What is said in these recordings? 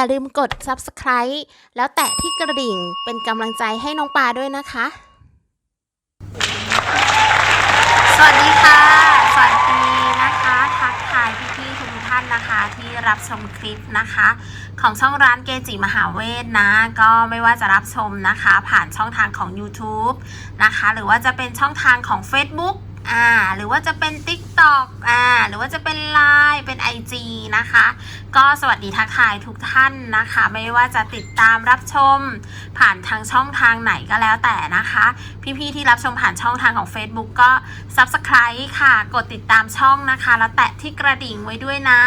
อย่าลืมกด subscribe แล้วแตะที่กระดิ่งเป็นกำลังใจให้น้องปลาด้วยนะคะ สวัสดีค่ะ สวัสดีนะคะ ทักทายพี่ๆทุกท่านนะคะ ที่รับชมคลิปนะคะ ของช่องร้านเกจิมหาเวทนะ ก็ไม่ว่าจะรับชมนะคะ ผ่านช่องทางของ YouTube นะคะ หรือว่าจะเป็นช่องทางของ Facebook อ่าหรือว่าจะเป็น TikTok อ่าหรือว่าจะเป็น Line เป็น IG นะคะ ก็สวัสดีทักทายทุกท่านนะคะ ไม่ว่าจะติดตามรับชมผ่านทางช่องทางไหนก็แล้วแต่นะคะ พี่ๆที่รับชมผ่านช่องทางของ Facebook ก็ Subscribe ค่ะ กดติดตามช่องนะคะ แล้วแตะที่กระดิ่งไว้ด้วยนะ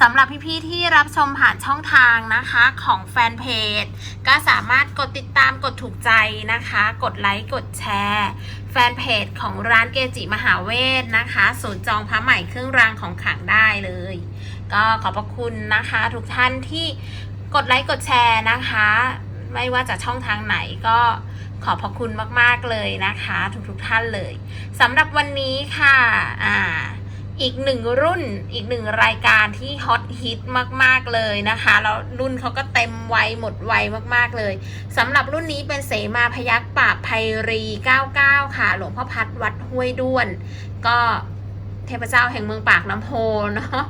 สำหรับพี่ๆที่รับชมผ่านช่องทางนะคะของแฟนเพจก็สามารถกดติดตามกดถูกใจนะคะ กดไลค์กดแชร์ แฟนเพจของร้านเกจิมหาเวทนะคะศูนย์จองพระใหม่เครื่องรางของขลังได้เลย ก็ขอบพระคุณนะคะ ทุกท่านที่กดไลค์กดแชร์นะคะ ไม่ว่าจะช่องทางไหนก็ขอบพระคุณมาก ๆ เลยนะคะ ทุกๆท่านเลยสำหรับวันนี้ค่ะ อ่า อีกหนึ่งรุ่นอีกหนึ่งรายการที่ฮอตฮิตมากๆเลยนะคะแล้วรุ่นเขาก็เต็มวัยหมดวัยมากๆเลยสำหรับรุ่นนี้เป็นเสมาพยักปราบไพรี 99 ค่ะ หลวงพ่อพัดวัดห้วยด้วน ก็เทพเจ้าแห่งเมืองปากน้ำโพเนาะ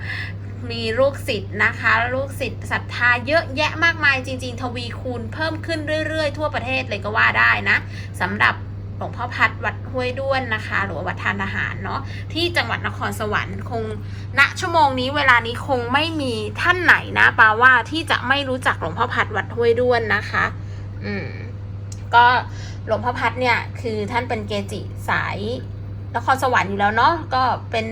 มีลูกศิษย์นะคะ ลูกศิษย์ศรัทธาเยอะแยะมากมายจริง ๆ ทวีคูณเพิ่มขึ้นเรื่อย ๆ ทั่วประเทศเลยก็ว่าได้นะสำหรับ หลวงพ่อพัดวัดห้วยด้วนนะคะ หรือวัดทานอาหารเนาะที่จังหวัดนครสวรรค์คงณชั่วโมงนี้เวลานี้คงไม่มีท่านไหนนะปาว่าที่จะไม่รู้จักหลวงพ่อพัดวัดห้วยด้วนนะคะ อืมก็หลวงพ่อพัดเนี่ยคือท่านเป็นเกจิสายนครสวรรค์อยู่แล้วเนาะก็เป็น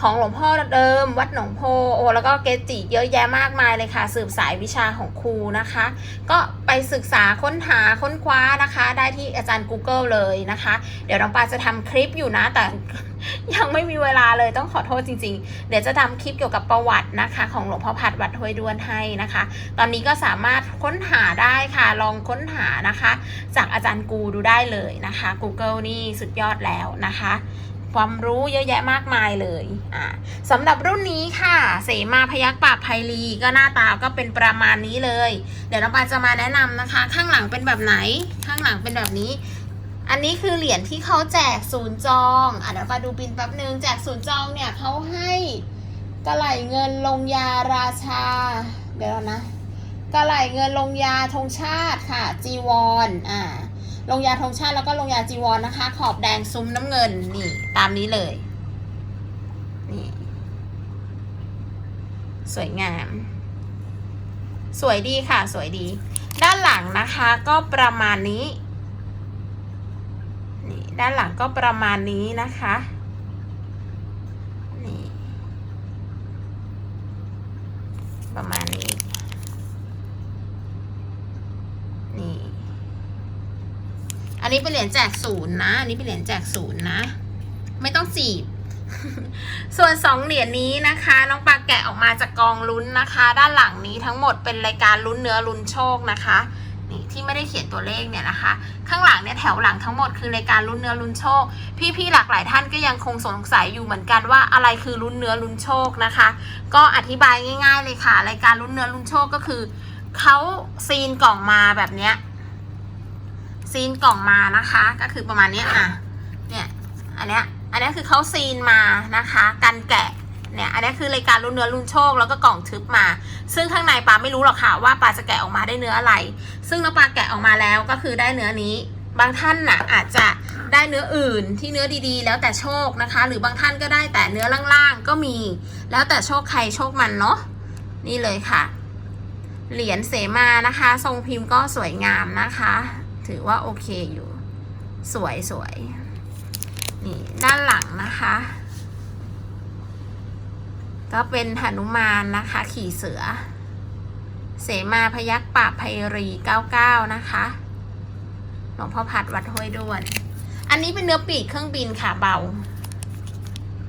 ของหลวงพ่อเดิม วัดหนองโพโอแล้วก็เกจิเยอะแยะมากมายเลยค่ะ สืบสายวิชาของครูนะคะ ก็ ไปศึกษาค้นหาค้นคว้านะคะ ได้ที่อาจารย์ Google เลยนะคะ เดี๋ยวน้องปาจะทำคลิปอยู่นะแต่ยังไม่มีเวลาเลยต้องขอโทษจริง ๆ เดี๋ยวจะทำคลิปเกี่ยวกับประวัตินะคะ ของหลวงพ่อพัดวัดห้วยด้วนให้นะคะ ตอนนี้ก็สามารถค้นหาได้ค่ะลองค้นหานะคะ จากอาจารย์กูดูได้เลยนะคะ Google นี่สุดยอดแล้วนะคะ ความรู้เยอะแยะมากมายเลยอ่าสำหรับรุ่นนี้ค่ะ เสมาพยักปราบไพลีก็หน้าตาก็เป็นประมาณนี้เลย เดี๋ยวน้องปาจะมาแนะนำนะคะ ข้างหลังเป็นแบบไหน ข้างหลังเป็นแบบนี้ อันนี้คือเหรียญที่เขาแจกศูนย์จองอะเดี๋ยวปาดูบินแป๊บนึงแจกศูนย์จองเนี่ยเขาให้กระไหลเงินลงยาราชา เดี๋ยวนะกระไหลเงินลงยาธงชาติค่ะจีวรอ่า ลงยาธงชาติแล้วก็ลงยาจีวรนนะคะ ขอบแดงซุ้มน้ำเงินนี่ตามนี้เลย นี่ สวยงาม สวยดีค่ะ สวยดี ด้านหลังนะคะก็ประมาณนี้ นี่ด้านหลังก็ประมาณนี้นะคะนี่ประมาณนี้ อั นนี้เป็นเหรียญแจกศูนย์นะ อันนี้เป็นเหรียญแจกศูนย์นะ ไม่ต้องจีบ ส่วนสองเหรียญนี้นะคะ น้องปลาแกะออกมาจากกองลุ้นนะคะ ด้านหลังนี้ทั้งหมดเป็นรายการลุ้นเนื้อลุ้นโชคนะคะนี่ที่ไม่ได้เขียนตัวเลขเนี่ยนะคะ ข้างหลังเนี่ยแถวหลังทั้งหมดคือรายการลุ้นเนื้อลุ้นโชค พี่ๆหลากหลายท่านก็ยังคงสงสัยอยู่เหมือนกันว่าอะไรคือลุ้นเนื้อลุ้นโชคนะคะ ก็อธิบายง่าย ๆ เลยค่ะ รายการลุ้นเนื้อลุ้นโชคก็คือเขาซีนกล่องมาแบบเนี้ย ซีนกล่องมานะคะ ก็คือประมาณนี้อะเนี่ยอันเนี้ยอันนี้คือเขาซีนมานะคะกันแกะเนี่ยอันนี้คือรายการลุ้นเนื้อลุ้นโชคแล้วก็กล่องทึบมา ซึ่งข้างในปลาไม่รู้หรอกค่ะว่าปลาจะแกะออกมาได้เนื้ออะไร ซึ่งน้องปลาแกะออกมาแล้วก็คือได้เนื้อนี้ บางท่านน่ะอาจจะได้เนื้ออื่นที่เนื้อดีๆ แล้วแต่โชคนะคะ หรือบางท่านก็ได้แต่เนื้อล่างๆก็มี แล้วแต่โชคใครโชคมันเนาะนี่เลยค่ะ เหรียญเสมานะคะ ทรงพิมพ์ก็สวยงามนะคะ ถือว่าโอเคอยู่ สวยสวยนี่ด้านหลังนะคะ ก็เป็นหนุมานนะคะ ขี่เสือ เสมาพยักปราบไพรี99นะคะหลวงพ่อพัดวัดห้วยด้วน อันนี้เป็นเนื้อปีกเครื่องบินค่ะเบา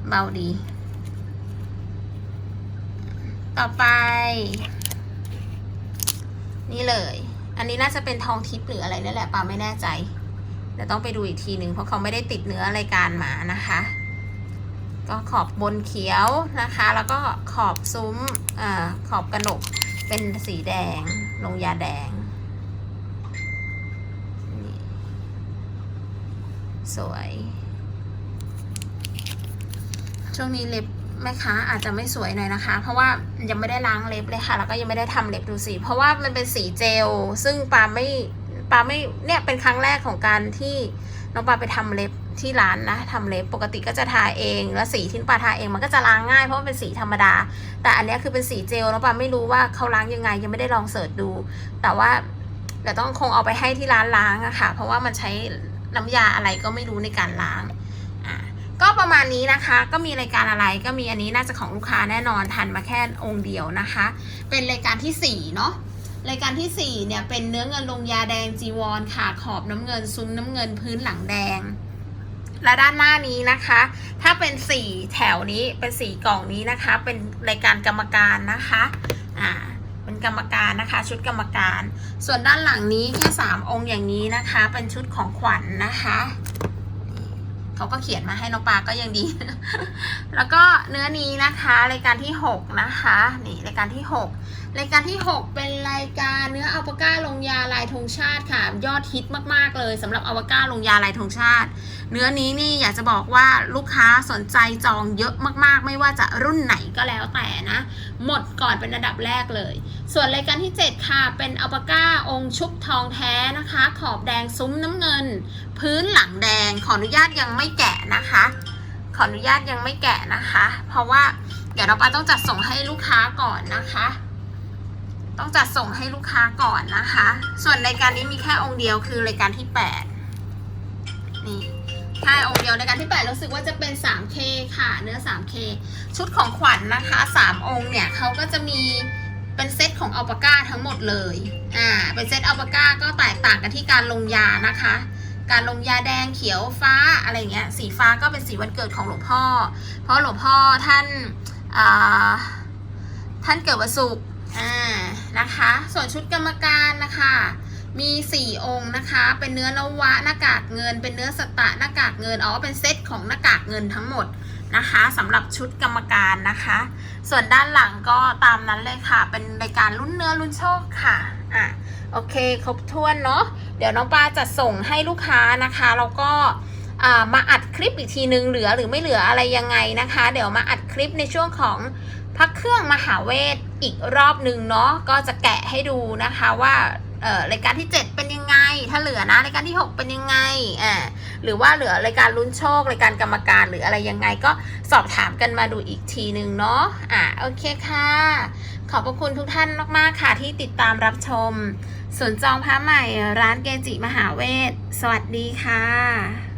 เบาดี ต่อไป นี่เลย อันนี้น่าจะเป็นทองทิพย์หรืออะไรนั่แหละปาไม่แน่ใจเดี๋ยวต้องไปดูอีกทีหนึ่งเพราะเขาไม่ได้ติดเนื้อรายการมานะคะ ก็ขอบบนเขียวนะคะ แล้วก็ขอบซุ้มอาขอบกระหนกเป็นสีแดง ลงยาแดงนี่สวย ช่วงนี้เล็บ แม่ค้าอาจจะไม่สวยหน่อยนะคะ เพราะว่ายังไม่ได้ล้างเล็บเลยค่ะ แล้วก็ยังไม่ได้ทำเล็บดูสี เพราะว่ามันเป็นสีเจล ซึ่งปาไม่ปาไม่เนี่ยเป็นครั้งแรกของการที่น้องปาไปทำเล็บที่ร้านนะทำเล็บปกติก็จะทาเอง แล้วสีที่ปาทาเองมันก็จะล้างง่ายเพราะมันเป็นสีธรรมดา แต่อันนี้คือเป็นสีเจลน้องปาไม่รู้ว่าเขาล้างยังไง ยังไม่ได้ลองเสิร์ชดู แต่ว่าเดี๋ยวต้องคงเอาไปให้ที่ร้านล้างอะค่ะ เพราะว่ามันใช้น้ำยาอะไรก็ไม่รู้ในการล้าง ก็ประมาณนี้นะคะ ก็มีรายการอะไรก็มีอันนี้น่าจะของลูกค้าแน่นอนทันมาแค่องค์เดียวนะคะ เป็นรายการที่สี่เนาะรายการที่สี่เนี่ยเป็นเนื้อเงินลงยาแดงจีวรค่ะขอบน้ำเงินซุ้มน้ำเงินพื้นหลังแดง และด้านหน้านี้นะคะ ถ้าเป็นสี่แถวนี้เป็นสี่กล่องนี้นะคะ เป็นรายการกรรมการนะคะอ่าเป็นกรรมการนะคะ ชุดกรรมการ ส่วนด้านหลังนี้แค่สามองค์อย่างนี้นะคะ เป็นชุดของขวัญนนะคะ เขาก็เขียนมาให้น้องปลาก็ยังดี แล้วก็เนื้อนี้นะคะรายการที่ 6 นะคะ นี่รายการที่ 6 รายการที่ 6 เป็นรายการเนื้ออัลปาก้าลงยาลายธงชาติค่ะ ยอดฮิตมากๆเลยสำหรับอัลปาก้าลงยาลายธงชาติ เนื้อนี้นี่อยากจะบอกว่าลูกค้าสนใจจองเยอะมากๆ ไม่ว่าจะรุ่นไหนก็แล้วแต่นะ หมดก่อนเป็นอันดับแรกเลย ส่วนรายการที่ 7 ค่ะ เป็นอัลปาก้าองค์ชุบทองแท้นะคะ ขอบแดงซุ้มน้ำเงิน พื้นหลังแดงขออนุญาตยังไม่แกะนะคะ ขออนุญาตยังไม่แกะนะคะ เพราะว่าเดี๋ยวเราปาต้องจัดส่งให้ลูกค้าก่อนนะคะ ต้องจัดส่งให้ลูกค้าก่อนนะคะ ส่วนรายการนี้มีแค่องค์เดียวคือรายการที่ 8 นี่แค่องค์เดียวรายการที่ 8 รู้สึกว่าจะเป็น 3K ค่ะ เนื้อ 3K ชุดของขวัญนนะคะ 3 องค์เนี่ยเขาก็จะมีเป็นเซตของอัลปาก้าทั้งหมดเลย อ่า เป็นเซตอัลปาก้าก็แตกต่างกันที่การลงยานะคะ การลงยาแดงเขียวฟ้าอะไรเงี้ย สีฟ้าก็เป็นสีวันเกิดของหลวงพ่อ เพราะหลวงพ่อท่าน อ่า ท่านเกิดวันศุกร์ อ่า นะคะ ส่วนชุดกรรมการนะคะมี 4 องค์นะคะ เป็นเนื้อนวะหน้ากากเงิน เป็นเนื้อสตะหน้ากากเงิน อ๋อ เป็นเซตของหน้ากากเงินทั้งหมดนะคะสำหรับชุดกรรมการนะคะ ส่วนด้านหลังก็ตามนั้นเลยค่ะ เป็นรายการรุ่นเนื้อรุ่นโชคค่ะ อะ โอเค ครบถ้วนเนาะ เดี๋ยวน้องปลาจะส่งให้ลูกค้านะคะ แล้วก็มาอัดคลิปอีกทีนึงเหลือหรือไม่เหลืออะไรยังไงนะคะ เดี๋ยวมาอัดคลิปในช่วงของพักเครื่องมหาเวท อีกรอบหนึ่งเนาะก็จะแกะให้ดูนะคะว่าเอ่อรายการที่ 7 เป็นยังไง ถ้าเหลือนะรายการที่ 6 เป็นยังไงอ่าหรือว่าเหลือรายการลุ้นโชครายการกรรมการหรืออะไรยังไงก็สอบถามกันมาดูอีกทีหนึ่งเนาะอ่าโอเคค่ะ ขอบพระคุณทุกท่านมากๆค่ะที่ติดตามรับชมส่วนจองพระใหม่ร้านเกจิมหาเวทสวัสดีค่ะ